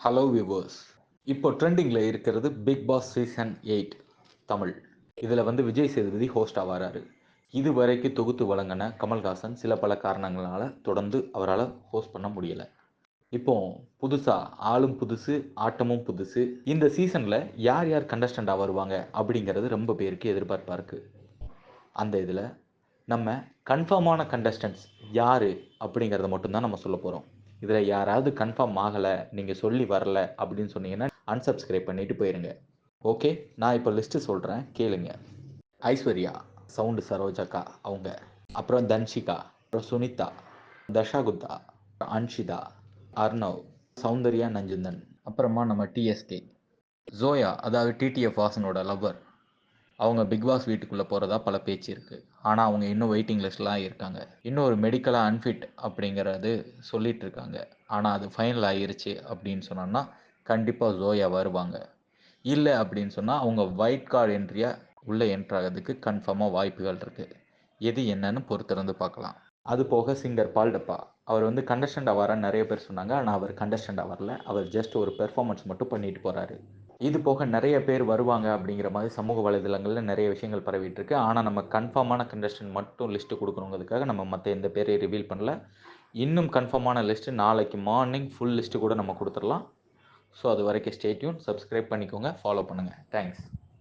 Hello viewers இப்போ ட்ரெண்டிங்கில் இருக்கிறது big pass season eight Tamil. இதில் வந்து விஜய் சேதுபதி ஹோஸ்ட் ஆவாராரு இது வரைக்கும் தொகுத்து வழங்கின கமல்ஹாசன் சில பல காரணங்களால் தொடர்ந்து அவரால் ஹோஸ்ட் பண்ண முடியலை. இப்போ புதுசாக ஆளும் புதுசு ஆட்டமும் புதுசு. இந்த சீசனில் யார் யார் கண்டஸ்டண்டாக வருவாங்க அப்படிங்கிறது ரொம்ப பேருக்கு எதிர்பார்ப்பாக இருக்குது அந்த இதில் நம்ம கன்ஃபார்மான கண்டஸ்டன்ஸ் யார் அப்படிங்கிறத மட்டும்தான் நம்ம சொல்ல போகிறோம் இதில் யாராவது கன்ஃபார்ம் ஆகலை நீங்கள் சொல்லி வரல அப்படின்னு சொன்னீங்கன்னா அன்சப்ஸ்கிரைப் பண்ணிட்டு போயிருங்க. ஓகே நான் இப்போ லிஸ்ட்டு சொல்கிறேன் கேளுங்க. ஐஸ்வர்யா சவுண்டு சரோஜாக்கா அவங்க. அப்புறம் தன்ஷிகா அப்புறம் சுனிதா தஷாகுத்தா அன்ஷிதா அர்ணவ் சௌந்தர்யா நஞ்சுந்தன் அப்புறமா நம்ம டிஎஸ்கே ஜோயா அதாவது டிடிஎஃப் வாசனோட லவ்வர் அவங்க பிக் பாஸ் வீட்டுக்குள்ளே போகிறதா பல பேச்சு இருக்குது ஆனால் அவங்க இன்னும் வெயிட்டிங் லிஸ்ட்லாம் இருக்காங்க. இன்னும் ஒரு மெடிக்கலாக அன்ஃபிட் அப்படிங்கிறது சொல்லிட்டு இருக்காங்க. ஆனால் அது ஃபைனல் ஆயிருச்சு அப்படின்னு சொன்னோன்னா கண்டிப்பாக ஜோயா வருவாங்க. இல்லை அப்படின்னு சொன்னால் அவங்க ஒயிட் கார்டு என்ட்ரியாக உள்ளே என்ட்ராகிறதுக்கு கன்ஃபார்மாக வாய்ப்புகள் இருக்குது எது என்னன்னு பொறுத்திருந்து பார்க்கலாம். அது போக சிங்கர் பால்டப்பா அவர் வந்து கண்டஸ்டண்டாக வர நிறைய பேர் சொன்னாங்க. ஆனால் அவர் கண்டஸ்டண்டாக வரல. அவர் ஜஸ்ட் ஒரு பெர்ஃபார்மன்ஸ் மட்டும் பண்ணிட்டு போகிறாரு இது போக நிறைய பேர் வருவாங்க அப்படிங்கிற மாதிரி சமூக வலைதளங்களில் நிறைய விஷயங்கள் பரவிட்டு இருக்கு ஆனால் நம்ம கன்ஃபார்மான கண்டஸ்டன் மட்டும் லிஸ்ட்டு கொடுக்கணுங்கிறதுக்காக நம்ம மற்ற எந்த பேரையும் ரிவீல் பண்ணல. இன்னும் கன்ஃபார்மான லிஸ்ட்டு நாளைக்கு மார்னிங் ஃபுல் லிஸ்ட்டு கூட நம்ம கொடுத்துடலாம். ஸோ அது வரைக்கும் ஸ்டேட்யூன் சப்ஸ்கிரைப் பண்ணிக்கோங்க ஃபாலோ பண்ணுங்கள் தேங்க்ஸ்